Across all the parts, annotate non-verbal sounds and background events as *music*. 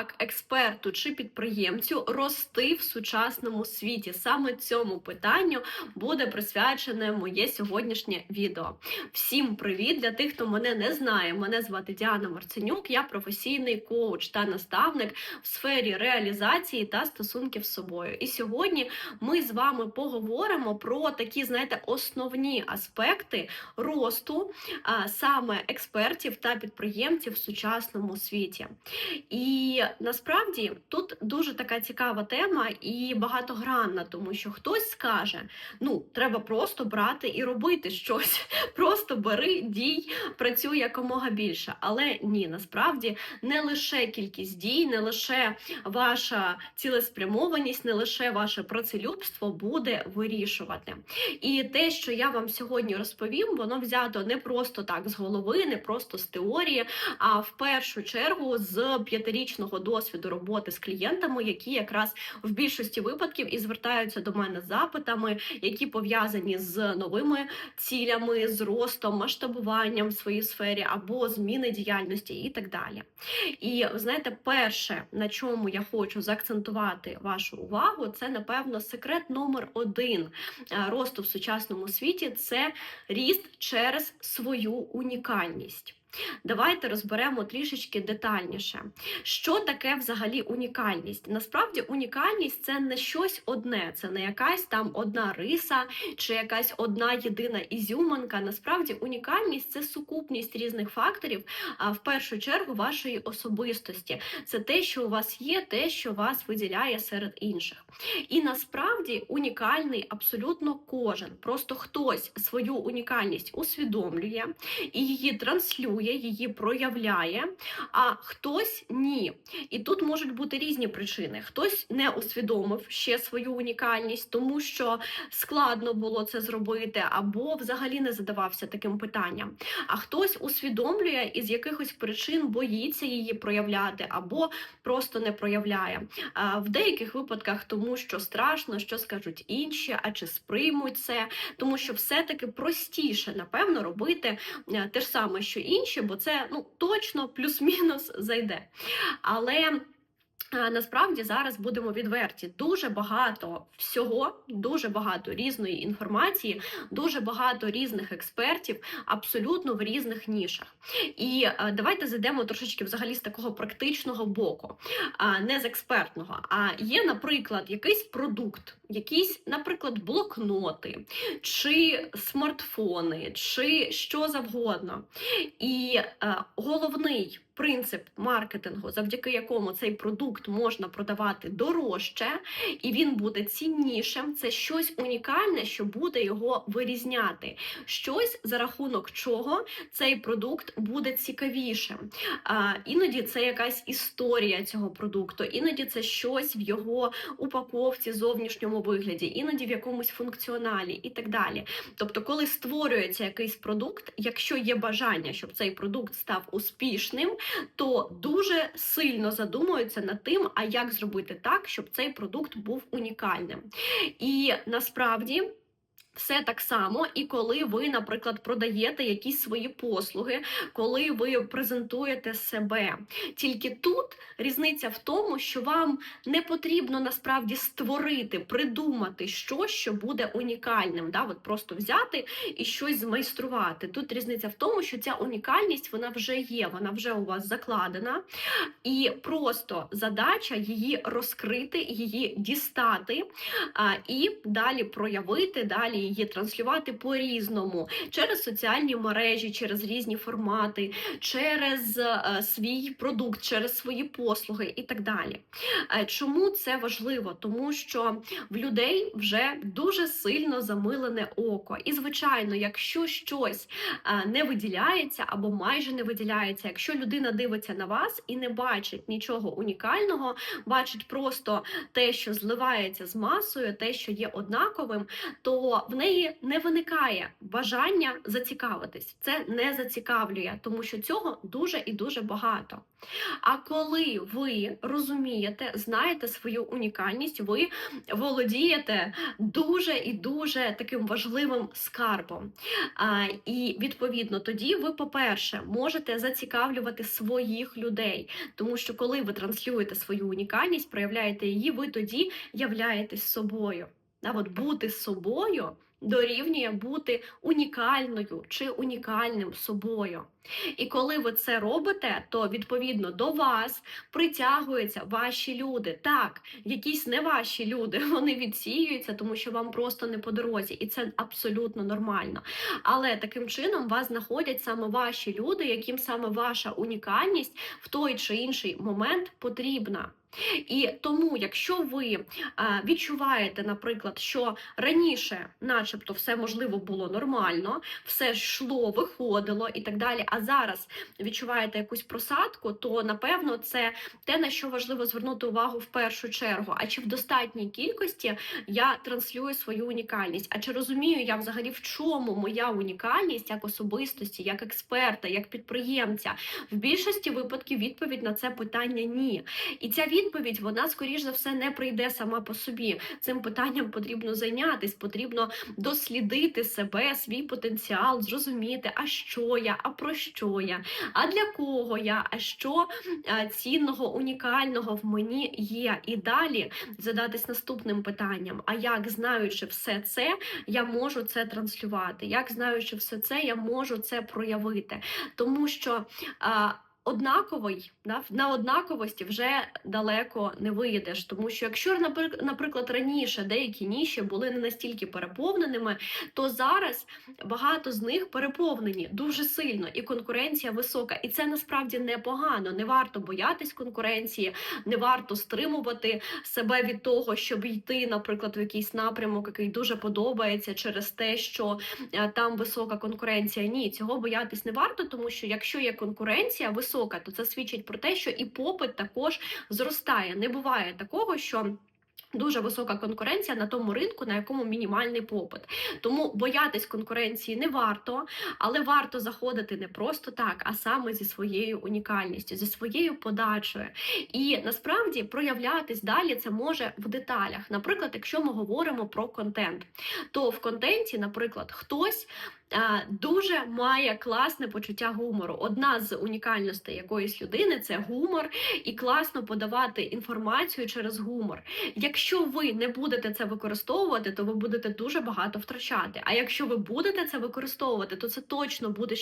як експерту чи підприємцю рости в сучасному світі? Саме цьому питанню буде присвячене моє сьогоднішнє відео. Всім привіт! Для тих, хто мене не знає. Мене звати Діана Марценюк, я професійний коуч та наставник в сфері реалізації та стосунків з собою. І сьогодні ми з вами поговоримо про такі, знаєте, основні аспекти росту а, саме експертів та підприємців в сучасному світі. І насправді тут дуже така цікава тема і багатогранна, тому що хтось скаже: ну, треба просто брати і робити щось. *laughs* Просто бери, дій, працюй якомога більше. Але ні, насправді не лише кількість дій, не лише ваша цілеспрямованість, не лише ваше працелюбство буде вирішувати. І те, що я вам сьогодні розповім, воно взято не просто так з голови, не просто з теорії, а в першу чергу з п'ятирічного досвіду роботи з клієнтами, які якраз в більшості випадків і звертаються до мене з запитами, які пов'язані з новими цілями, з ростом, масштабуванням в своїй сфері або зміни діяльності і так далі. І знаєте, перше, на чому я хочу заакцентувати вашу увагу, це напевно секрет номер один е, росту в сучасному світі це ріст через свою унікальність. Давайте розберемо трішечки детальніше. Що таке взагалі унікальність? Насправді, унікальність це не щось одне, це не якась там одна риса чи якась одна єдина ізюманка. Насправді, унікальність це сукупність різних факторів, а в першу чергу вашої особистості. Це те, що у вас є, те, що вас виділяє серед інших. І насправді унікальний абсолютно кожен. Просто хтось свою унікальність усвідомлює і її транслює її проявляє, а хтось ні. І тут можуть бути різні причини. Хтось не усвідомив ще свою унікальність, тому що складно було це зробити, або взагалі не задавався таким питанням. А хтось усвідомлює і з якихось причин боїться її проявляти, або просто не проявляє. В деяких випадках, тому що страшно, що скажуть інші, а чи сприймуть це, тому що все-таки простіше, напевно, робити е, те ж саме, що інші бо це ну точно плюс-мінус зайде. Але Насправді зараз будемо відверті. Дуже багато всього, дуже багато різної інформації, дуже багато різних експертів, абсолютно в різних нішах. І давайте зайдемо трошечки взагалі з такого практичного боку, не з експертного. А є, наприклад, якийсь продукт, якісь, наприклад, блокноти, чи смартфони, чи що завгодно. І головний принцип маркетингу, завдяки якому цей продукт можна продавати дорожче, і він буде ціннішим. Це щось унікальне, що буде його вирізняти. Щось за рахунок чого цей продукт буде цікавішим. А, Іноді це якась історія цього продукту, іноді це щось в його упаковці, зовнішньому вигляді, іноді в якомусь функціоналі і так далі. Тобто, коли створюється якийсь продукт, якщо є бажання, щоб цей продукт став успішним, то дуже сильно задумуються над тим, а як зробити так, щоб цей продукт був унікальним. І насправді. Все так само, і коли ви, наприклад, продаєте якісь свої послуги, коли ви презентуєте себе. Тільки тут різниця в тому, що вам не потрібно насправді створити, придумати щось, що буде унікальним. Да? От Просто взяти і щось змайструвати. Тут різниця в тому, що ця унікальність вона вже є, вона вже у вас закладена, і просто задача її розкрити, її дістати а, і далі проявити, далі її транслювати по-різному через соціальні мережі, через різні формати, через е, свій продукт, через свої послуги і так далі. Е, чому це важливо? Тому що в людей вже дуже сильно замилене око. І, звичайно, якщо щось е, не виділяється або майже не виділяється, якщо людина дивиться на вас і не бачить нічого унікального, бачить просто те, що зливається з масою, те, що є однаковим, то в неї не виникає бажання зацікавитись. Це не зацікавлює, тому що цього дуже і дуже багато. А коли ви розумієте, знаєте свою унікальність, ви володієте дуже і дуже таким важливим скарбом. А, І відповідно тоді ви, по-перше, можете зацікавлювати своїх людей, тому що коли ви транслюєте свою унікальність, проявляєте її, ви тоді являєтесь собою. А от бути собою дорівнює бути унікальною чи унікальним собою. І коли ви це робите, то відповідно до вас притягуються ваші люди. Так, якісь не ваші люди, *laughs* вони відсіюються, тому що вам просто не по дорозі, і це абсолютно нормально. Але таким чином вас знаходять саме ваші люди, яким саме ваша унікальність в той чи інший момент потрібна. І тому, якщо ви відчуваєте, наприклад, що раніше, начебто, все можливо було нормально, все йшло, виходило і так далі, а зараз відчуваєте якусь просадку, то напевно це те, на що важливо звернути увагу в першу чергу. А чи в достатній кількості я транслюю свою унікальність? А чи розумію я взагалі в чому моя унікальність як особистості, як експерта, як підприємця? В більшості випадків відповідь на це питання ні. І ця відповідь, вона скоріш за все не прийде сама по собі. Цим питанням потрібно зайнятись, потрібно дослідити себе, свій потенціал, зрозуміти, а що я, а про що я, а для кого я, а що цінного, унікального в мені є. І далі задатись наступним питанням: а як, знаючи все це, я можу це транслювати? Як знаючи все це, я можу це проявити? Тому що. Однаковий да, на однаковості вже далеко не виїдеш, тому що якщо наприклад, раніше деякі ніші були не настільки переповненими, то зараз багато з них переповнені дуже сильно, і конкуренція висока. І це насправді непогано. Не варто боятись конкуренції, не варто стримувати себе від того, щоб йти, наприклад, в якийсь напрямок, який дуже подобається через те, що е, там висока конкуренція. Ні, цього боятись не варто, тому що якщо є конкуренція висока, висока, то це свідчить про те, що і попит також зростає. Не буває такого, що. Дуже висока конкуренція на тому ринку, на якому мінімальний попит. Тому боятись конкуренції не варто, але варто заходити не просто так, а саме зі своєю унікальністю, зі своєю подачею. І насправді проявлятись далі це може в деталях. Наприклад, якщо ми говоримо про контент, то в контенті, наприклад, хтось дуже має класне почуття гумору. Одна з унікальностей якоїсь людини це гумор, і класно подавати інформацію через гумор. Якщо ви не будете це використовувати, то ви будете дуже багато втрачати. А якщо ви будете це використовувати, то це точно буде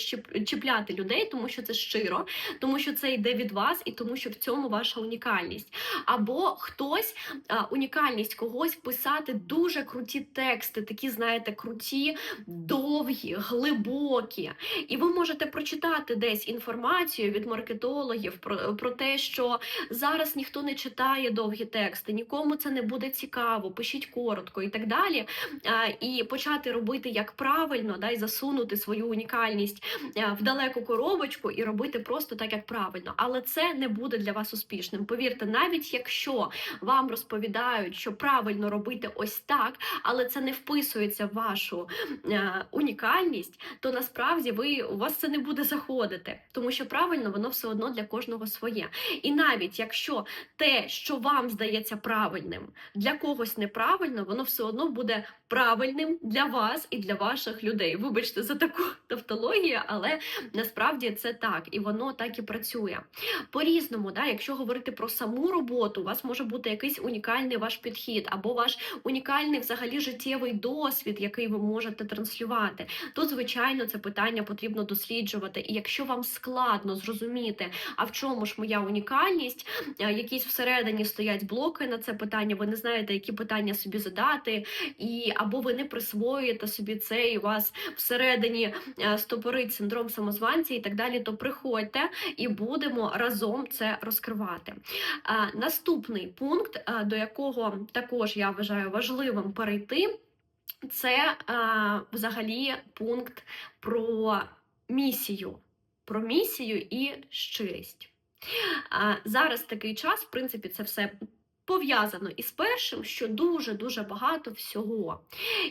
чіпляти людей, тому що це щиро, тому що це йде від вас, і тому що в цьому ваша унікальність. Або хтось унікальність когось писати дуже круті тексти, такі, знаєте, круті, довгі глибокі. І ви можете прочитати десь інформацію від маркетологів про, про те, що зараз ніхто не читає довгі тексти, нікому це не буде цікаво, пишіть коротко і так далі. І почати робити як правильно, да, і засунути свою унікальність в далеку коробочку і робити просто так, як правильно. Але це не буде для вас успішним. Повірте, навіть якщо вам розповідають, що правильно робити ось так, але це не вписується в вашу унікальність реальність, то насправді ви у вас це не буде заходити, тому що правильно воно все одно для кожного своє. І навіть якщо те, що вам здається правильним, для когось неправильно, воно все одно буде правильним для вас і для ваших людей. Вибачте за таку *laughs* тавтологію, але насправді це так, і воно так і працює. По-різному, да, якщо говорити про саму роботу, у вас може бути якийсь унікальний ваш підхід, або ваш унікальний взагалі життєвий досвід, який ви можете транслювати то звичайно це питання потрібно досліджувати. І якщо вам складно зрозуміти, а в чому ж моя унікальність, якісь всередині стоять блоки на це питання, ви не знаєте, які питання собі задати, і або ви не присвоюєте собі це, і у вас всередині стопорить синдром самозванця і так далі, то приходьте і будемо разом це розкривати. Наступний пункт, до якого також я вважаю важливим перейти. Це е, взагалі пункт про місію, про місію і щирість. Е, зараз такий час, в принципі, це все пов'язано із першим, що дуже-дуже багато всього.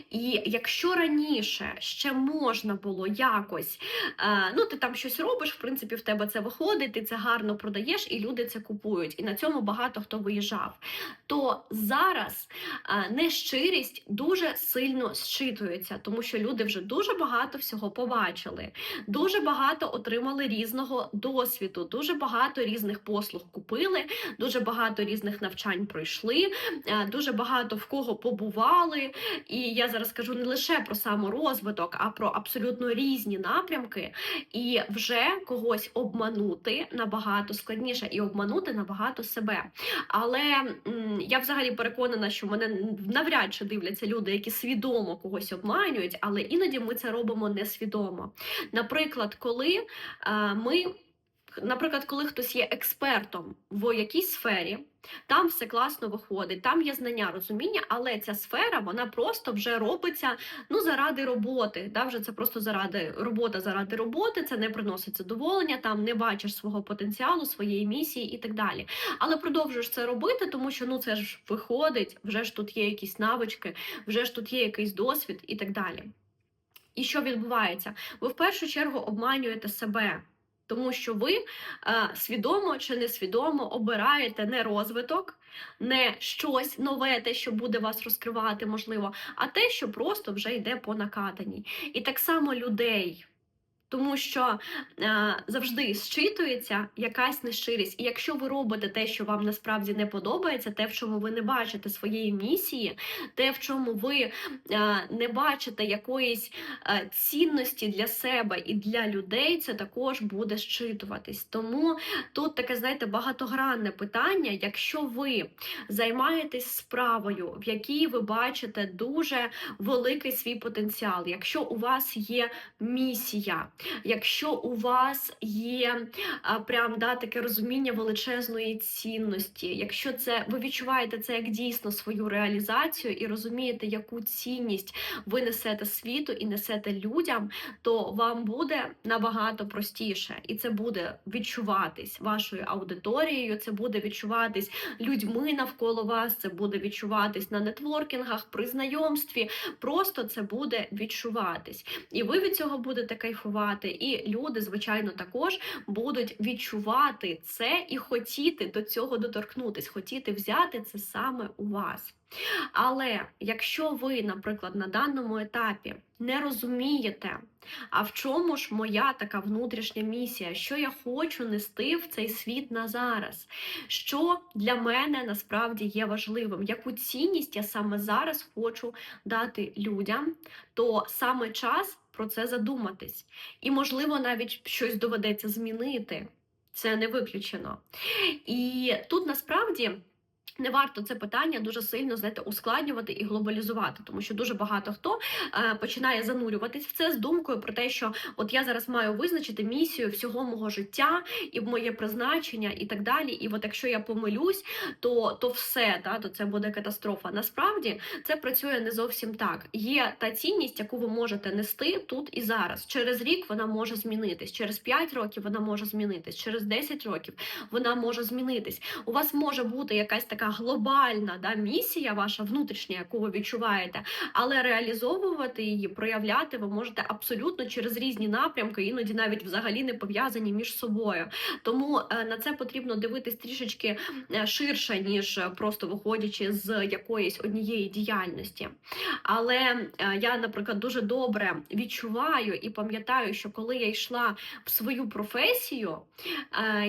І якщо раніше ще можна було якось, е, ну ти там щось робиш, в принципі, в тебе це виходить, ти це гарно продаєш, і люди це купують. І на цьому багато хто виїжджав. То зараз е, нещирість дуже сильно зчитується, тому що люди вже дуже багато всього побачили, дуже багато отримали різного досвіду, дуже багато різних послуг купили, дуже багато різних навчань пройшли, е, дуже багато в кого побували. І я зараз кажу не лише про саморозвиток, а про абсолютно різні напрямки. І вже когось обманути набагато складніше і обманути набагато себе. Але я взагалі переконана, що мене навряд чи дивляться люди, які свідомо когось обманюють, але іноді ми це робимо несвідомо. Наприклад, коли е, ми. Наприклад, коли хтось є експертом в якійсь сфері, там все класно виходить, там є знання, розуміння, але ця сфера вона просто вже робиться ну заради роботи. Да, вже це просто заради робота заради роботи, це не приносить задоволення, там не бачиш свого потенціалу, своєї місії і так далі. Але продовжуєш це робити, тому що ну це ж виходить, вже ж тут є якісь навички, вже ж тут є якийсь досвід і так далі. І що відбувається? Ви в першу чергу обманюєте себе. Тому що ви е, свідомо чи несвідомо обираєте не розвиток, не щось нове, те, що буде вас розкривати, можливо, а те, що просто вже йде по накатаній. І так само людей. Тому що е, завжди зчитується якась нещирість. І якщо ви робите те, що вам насправді не подобається, те, в чому ви не бачите своєї місії, те, в чому ви е, не бачите якоїсь е, цінності для себе і для людей, це також буде зчитуватись. Тому тут таке, знаєте, багатогранне питання. Якщо ви займаєтесь справою, в якій ви бачите дуже великий свій потенціал, якщо у вас є місія. Якщо у вас є а, прям да, таке розуміння величезної цінності, якщо це ви відчуваєте це як дійсно свою реалізацію і розумієте, яку цінність ви несете світу і несете людям, то вам буде набагато простіше, і це буде відчуватись вашою аудиторією, це буде відчуватись людьми навколо вас, це буде відчуватись на нетворкінгах, при знайомстві. Просто це буде відчуватись, і ви від цього будете кайфувати. І люди, звичайно, також будуть відчувати це і хотіти до цього доторкнутись, хотіти взяти це саме у вас. Але якщо ви, наприклад, на даному етапі не розумієте, а в чому ж моя така внутрішня місія, що я хочу нести в цей світ на зараз, що для мене насправді є важливим, яку цінність я саме зараз хочу дати людям, то саме час про це задуматись. І, можливо, навіть щось доведеться змінити. Це не виключено. І тут насправді. Не варто це питання дуже сильно знаєте, ускладнювати і глобалізувати, тому що дуже багато хто е, починає занурюватись в це з думкою про те, що от я зараз маю визначити місію всього мого життя і моє призначення, і так далі. І от якщо я помилюсь, то то все та то це буде катастрофа. Насправді це працює не зовсім так. Є та цінність, яку ви можете нести тут і зараз. Через рік вона може змінитись, через 5 років вона може змінитись, через 10 років вона може змінитись. У вас може бути якась глобальна да, місія, ваша внутрішня, яку ви відчуваєте, але реалізовувати її, проявляти ви можете абсолютно через різні напрямки, іноді навіть взагалі не пов'язані між собою. Тому е, на це потрібно дивитись трішечки е, ширше, ніж просто виходячи з якоїсь однієї діяльності. Але е, я, наприклад, дуже добре відчуваю і пам'ятаю, що коли я йшла в свою професію,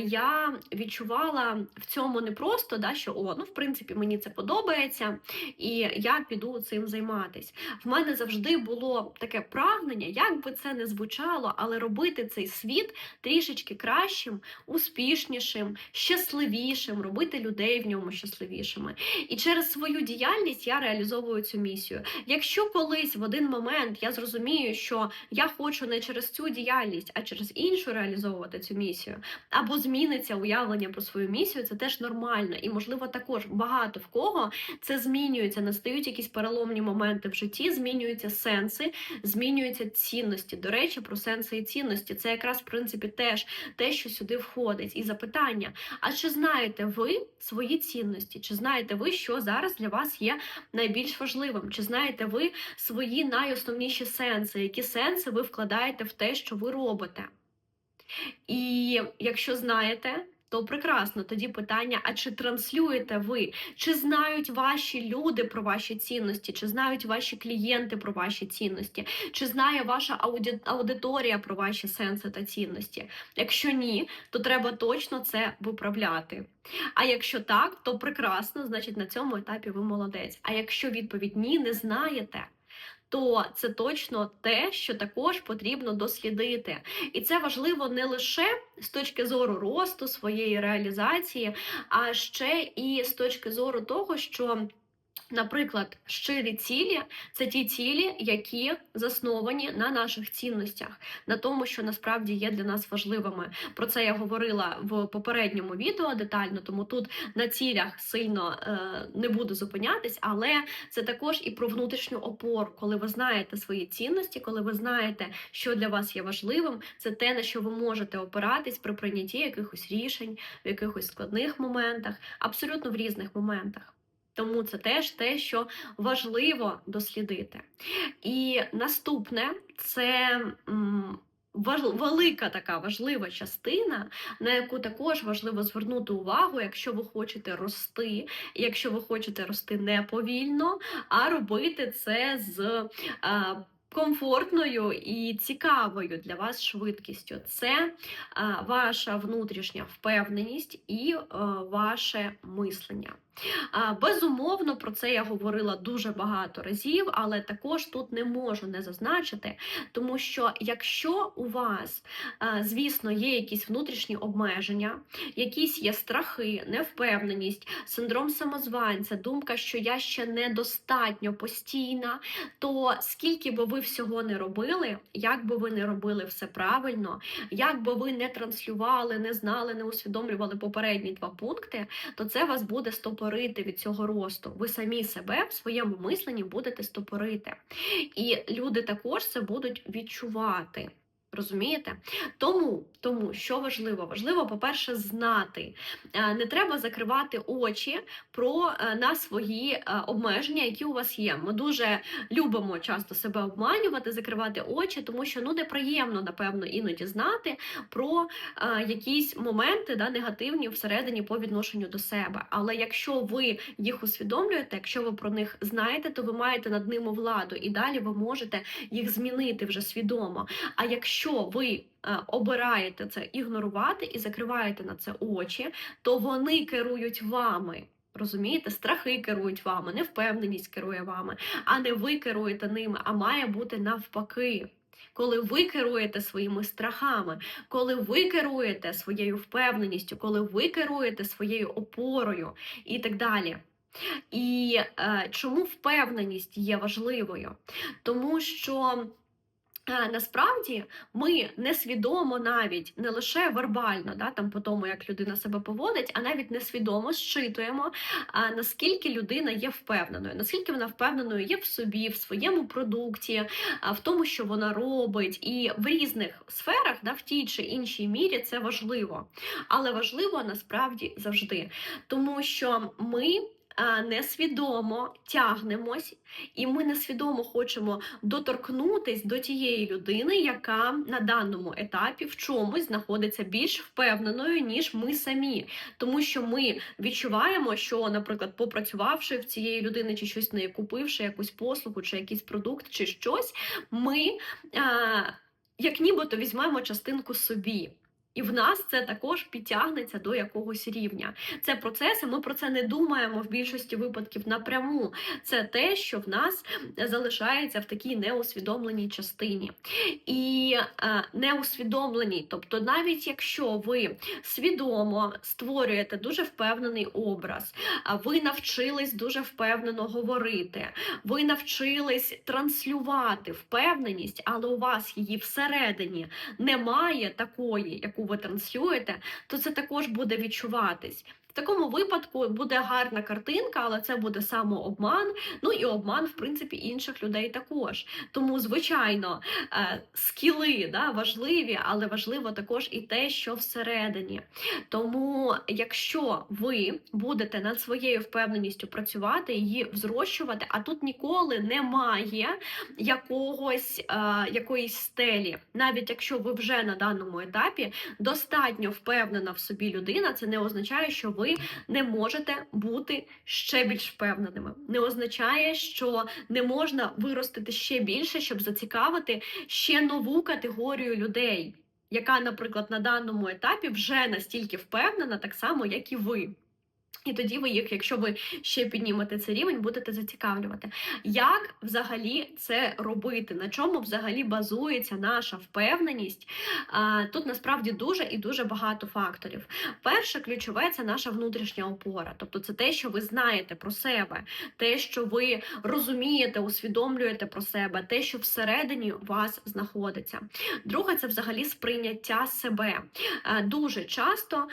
я відчувала в цьому не просто, да, що о, ну в принципі, мені це подобається, і я піду цим займатись. В мене завжди було таке прагнення, як би це не звучало, але робити цей світ трішечки кращим, успішнішим, щасливішим, робити людей в ньому щасливішими. І через свою діяльність я реалізовую цю місію. Якщо колись в один момент я зрозумію, що я хочу не через цю діяльність, а через іншу реалізовувати цю місію, або зміниться уявлення про свою місію, це теж нормально. І можливо так також багато в кого це змінюється, настають якісь переломні моменти в житті, змінюються сенси, змінюються цінності. До речі, про сенси і цінності це якраз в принципі теж те, що сюди входить. І запитання: а чи знаєте ви свої цінності? Чи знаєте ви, що зараз для вас є найбільш важливим? Чи знаєте ви свої найосновніші сенси? Які сенси ви вкладаєте в те, що ви робите? І якщо знаєте, то прекрасно. Тоді питання: а чи транслюєте ви? Чи знають ваші люди про ваші цінності? Чи знають ваші клієнти про ваші цінності? Чи знає ваша аудиторія про ваші сенси та цінності? Якщо ні, то треба точно це виправляти. А якщо так, то прекрасно, значить на цьому етапі ви молодець. А якщо відповідь ні, не знаєте то це точно те, що також потрібно дослідити. І це важливо не лише з точки зору росту своєї реалізації, а ще і з точки зору того, що Наприклад, щирі цілі це ті цілі, які засновані на наших цінностях, на тому, що насправді є для нас важливими. Про це я говорила в попередньому відео детально, тому тут на цілях сильно е, не буду зупинятись, але це також і про внутрішню опору, коли ви знаєте свої цінності, коли ви знаєте, що для вас є важливим, це те, на що ви можете опиратись при прийнятті якихось рішень, в якихось складних моментах, абсолютно в різних моментах. Тому це теж те, що важливо дослідити. І наступне це. Велика така важлива частина, на яку також важливо звернути увагу, якщо ви хочете рости, якщо ви хочете рости не повільно, а робити це з комфортною і цікавою для вас швидкістю. Це ваша внутрішня впевненість і ваше мислення. Безумовно, про це я говорила дуже багато разів, але також тут не можу не зазначити, тому що якщо у вас, звісно, є якісь внутрішні обмеження, якісь є страхи, невпевненість, синдром самозванця, думка, що я ще недостатньо постійна, то скільки би ви всього не робили, як би ви не робили все правильно, як би ви не транслювали, не знали, не усвідомлювали попередні два пункти, то це вас буде стопорити стопорити від цього росту. Ви самі себе в своєму мисленні будете стопорити. І люди також це будуть відчувати. Розумієте? Тому, тому що важливо? Важливо, по-перше, знати. Е, не треба закривати очі про е, на свої е, обмеження, які у вас є. Ми дуже любимо часто себе обманювати, закривати очі, тому що ну неприємно, напевно, іноді знати про якісь моменти да, негативні всередині по відношенню до себе. Але якщо ви їх усвідомлюєте, якщо ви про них знаєте, то ви маєте над ними владу, і далі ви можете їх змінити вже свідомо. А якщо якщо ви е, обираєте це ігнорувати і закриваєте на це очі, то вони керують вами. Розумієте, страхи керують вами, невпевненість керує вами, а не ви керуєте ними, а має бути навпаки. Коли ви керуєте своїми страхами, коли ви керуєте своєю впевненістю, коли ви керуєте своєю опорою і так далі. І е, чому впевненість є важливою? Тому що Насправді ми несвідомо навіть не лише вербально, да, там по тому, як людина себе поводить, а навіть несвідомо зчитуємо, а, наскільки людина є впевненою, наскільки вона впевненою є в собі, в своєму продукті, а, в тому, що вона робить, і в різних сферах, да, в тій чи іншій мірі це важливо. Але важливо насправді завжди, тому що ми несвідомо тягнемось, і ми несвідомо хочемо доторкнутись до тієї людини, яка на даному етапі в чомусь знаходиться більш впевненою, ніж ми самі. Тому що ми відчуваємо, що, наприклад, попрацювавши в цієї людини, чи щось неї купивши якусь послугу, чи якийсь продукт, чи щось, ми. Як нібито візьмемо частинку собі. І в нас це також підтягнеться до якогось рівня. Це процеси, ми про це не думаємо в більшості випадків напряму. Це те, що в нас залишається в такій неусвідомленій частині. І е, неусвідомленій, тобто, навіть якщо ви свідомо створюєте дуже впевнений образ, ви навчились дуже впевнено говорити, ви навчились транслювати впевненість, але у вас її всередині немає такої, яку ви транслюєте, то це також буде відчуватись. В такому випадку буде гарна картинка, але це буде самообман, ну і обман, в принципі, інших людей також. Тому, звичайно, е, скіли да, важливі, але важливо також і те, що всередині. Тому, якщо ви будете над своєю впевненістю працювати, її взрощувати, а тут ніколи немає якогось е, якоїсь стелі, навіть якщо ви вже на даному етапі достатньо впевнена в собі людина, це не означає, що ви не можете бути ще більш впевненими. Не означає, що не можна виростити ще більше, щоб зацікавити ще нову категорію людей, яка, наприклад, на даному етапі вже настільки впевнена, так само, як і ви. І тоді ви їх, якщо ви ще піднімете цей рівень, будете зацікавлювати. Як взагалі це робити? На чому взагалі базується наша впевненість? Тут насправді дуже і дуже багато факторів. Перше, ключове це наша внутрішня опора, тобто це те, що ви знаєте про себе, те, що ви розумієте, усвідомлюєте про себе, те, що всередині вас знаходиться. Друге, це взагалі сприйняття себе. Дуже часто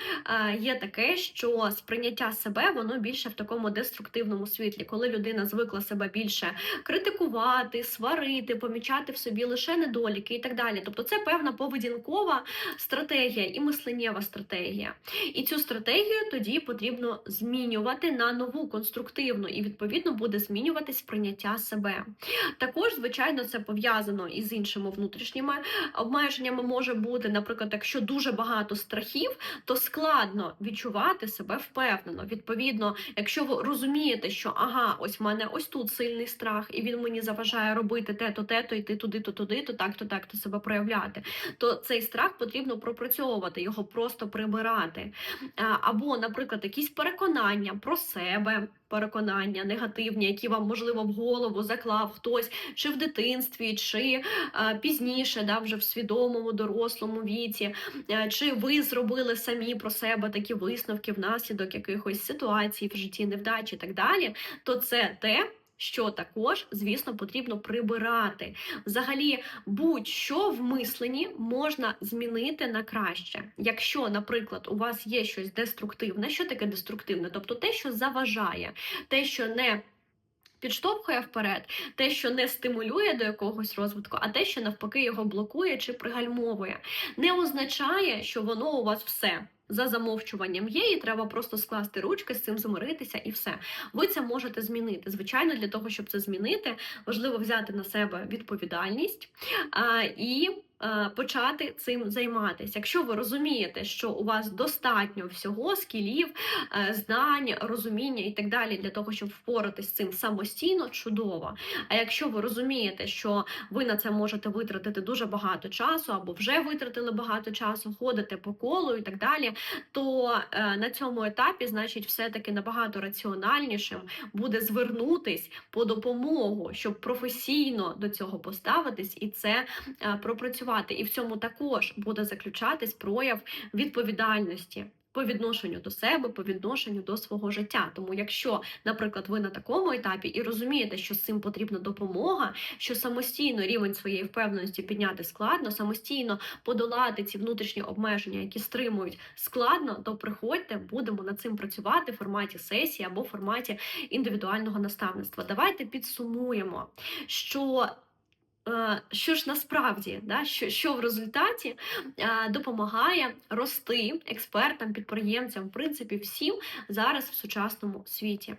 є таке, що сприйняття себе, воно більше в такому деструктивному світлі, коли людина звикла себе більше критикувати, сварити, помічати в собі лише недоліки і так далі. Тобто це певна поведінкова стратегія і мисленнєва стратегія. І цю стратегію тоді потрібно змінювати на нову конструктивну, і відповідно буде змінюватись сприйняття себе. Також, звичайно, це пов'язано із іншими внутрішніми обмеженнями. Може бути, наприклад, якщо дуже багато страхів, то складно відчувати себе впевнено. Відповідно, якщо ви розумієте, що ага, ось в мене ось тут сильний страх, і він мені заважає робити те-то, те-то, йти туди, то туди, то так, то так, то себе проявляти, то цей страх потрібно пропрацьовувати, його просто прибирати. Або, наприклад, якісь переконання про себе. Переконання негативні, які вам можливо в голову заклав хтось, чи в дитинстві, чи а, пізніше, да, вже в свідомому дорослому віці, а, чи ви зробили самі про себе такі висновки внаслідок якихось ситуацій в житті, невдачі і так далі, то це те. Що також, звісно, потрібно прибирати. Взагалі, будь-що в мисленні можна змінити на краще. Якщо, наприклад, у вас є щось деструктивне, що таке деструктивне? Тобто те, що заважає, те, що не підштовхує вперед, те, що не стимулює до якогось розвитку, а те, що навпаки його блокує чи пригальмовує, не означає, що воно у вас все за замовчуванням є, і треба просто скласти ручки з цим замиритися, і все. Ви це можете змінити. Звичайно, для того, щоб це змінити, важливо взяти на себе відповідальність а, і. Почати цим займатися. Якщо ви розумієте, що у вас достатньо всього скілів, знань, розуміння і так далі для того, щоб впоратись з цим самостійно, чудово. А якщо ви розумієте, що ви на це можете витратити дуже багато часу, або вже витратили багато часу, ходите по колу і так далі, то е, на цьому етапі, значить, все-таки набагато раціональнішим буде звернутись по допомогу, щоб професійно до цього поставитись і це е, пропрацювати. І в цьому також буде заключатись прояв відповідальності по відношенню до себе, по відношенню до свого життя. Тому, якщо, наприклад, ви на такому етапі і розумієте, що з цим потрібна допомога, що самостійно рівень своєї впевненості підняти складно, самостійно подолати ці внутрішні обмеження, які стримують складно, то приходьте, будемо над цим працювати в форматі сесії або в форматі індивідуального наставництва. Давайте підсумуємо, що що ж насправді, да, що що в результаті е, допомагає рости експертам, підприємцям, в принципі, всім зараз в сучасному світі.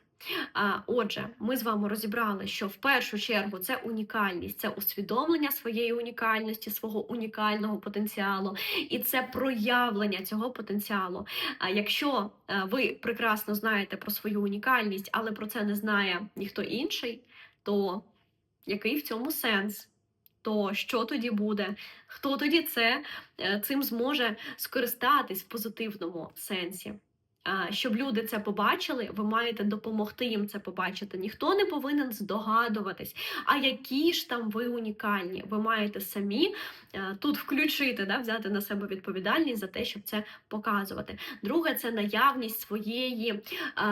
Отже, ми з вами розібрали, що в першу чергу це унікальність, це усвідомлення своєї унікальності, свого унікального потенціалу, і це проявлення цього потенціалу. Якщо е, ви прекрасно знаєте про свою унікальність, але про це не знає ніхто інший, то який в цьому сенс? То що тоді буде? Хто тоді це е, цим зможе скористатись в позитивному сенсі? Щоб люди це побачили, ви маєте допомогти їм це побачити. Ніхто не повинен здогадуватись, а які ж там ви унікальні. Ви маєте самі е, тут включити, да, взяти на себе відповідальність за те, щоб це показувати. Друге, це наявність своєї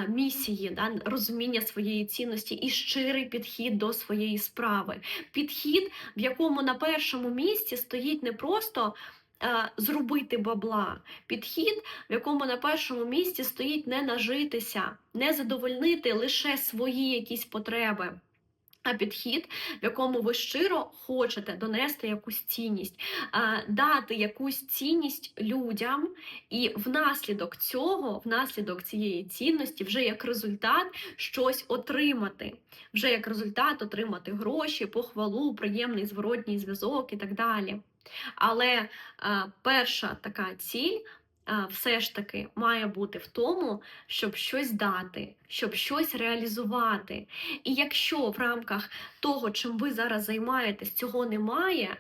місії, да, розуміння своєї цінності і щирий підхід до своєї справи. Підхід, в якому на першому місці стоїть не просто е, зробити бабла, підхід, в якому на першому місці стоїть не нажитися, не задовольнити лише свої якісь потреби. А підхід, в якому ви щиро хочете донести якусь цінність, дати якусь цінність людям, і внаслідок цього, внаслідок цієї цінності, вже як результат щось отримати, вже як результат отримати гроші, похвалу, приємний зворотній зв'язок і так далі. Але а, перша така ціль. а, Все ж таки має бути в тому, щоб щось дати, щоб щось реалізувати. І якщо в рамках того, чим ви зараз займаєтесь, цього немає,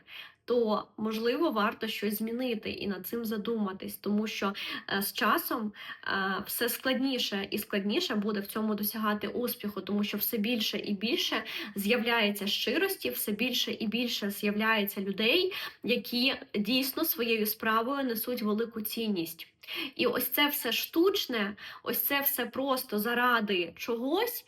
то можливо варто щось змінити і над цим задуматись, тому що е, з часом е, все складніше і складніше буде в цьому досягати успіху, тому що все більше і більше з'являється щирості, все більше і більше з'являється людей, які дійсно своєю справою несуть велику цінність. І ось це все штучне, ось це все просто заради чогось.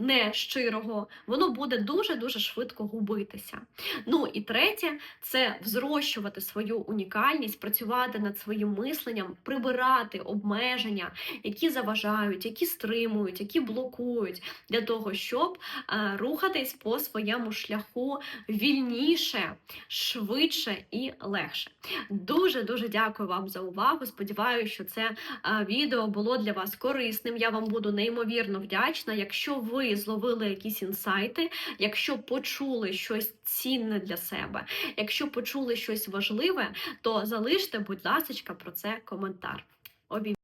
Е, Не щирого, воно буде дуже-дуже швидко губитися. Ну і третє це взрощувати свою унікальність, працювати над своїм мисленням, прибирати обмеження, які заважають, які стримують, які блокують, для того, щоб е, рухатись по своєму шляху вільніше, швидше і легше. Дуже дуже дякую вам за увагу. Сподіваюся, що це е, відео було для вас корисним. Я вам буду неймовірно вдячна. Якщо ви зловили якісь інсайти, якщо почули щось цінне для себе, якщо почули щось важливе, то залиште, будь ласка, про це коментар. Обіймаю.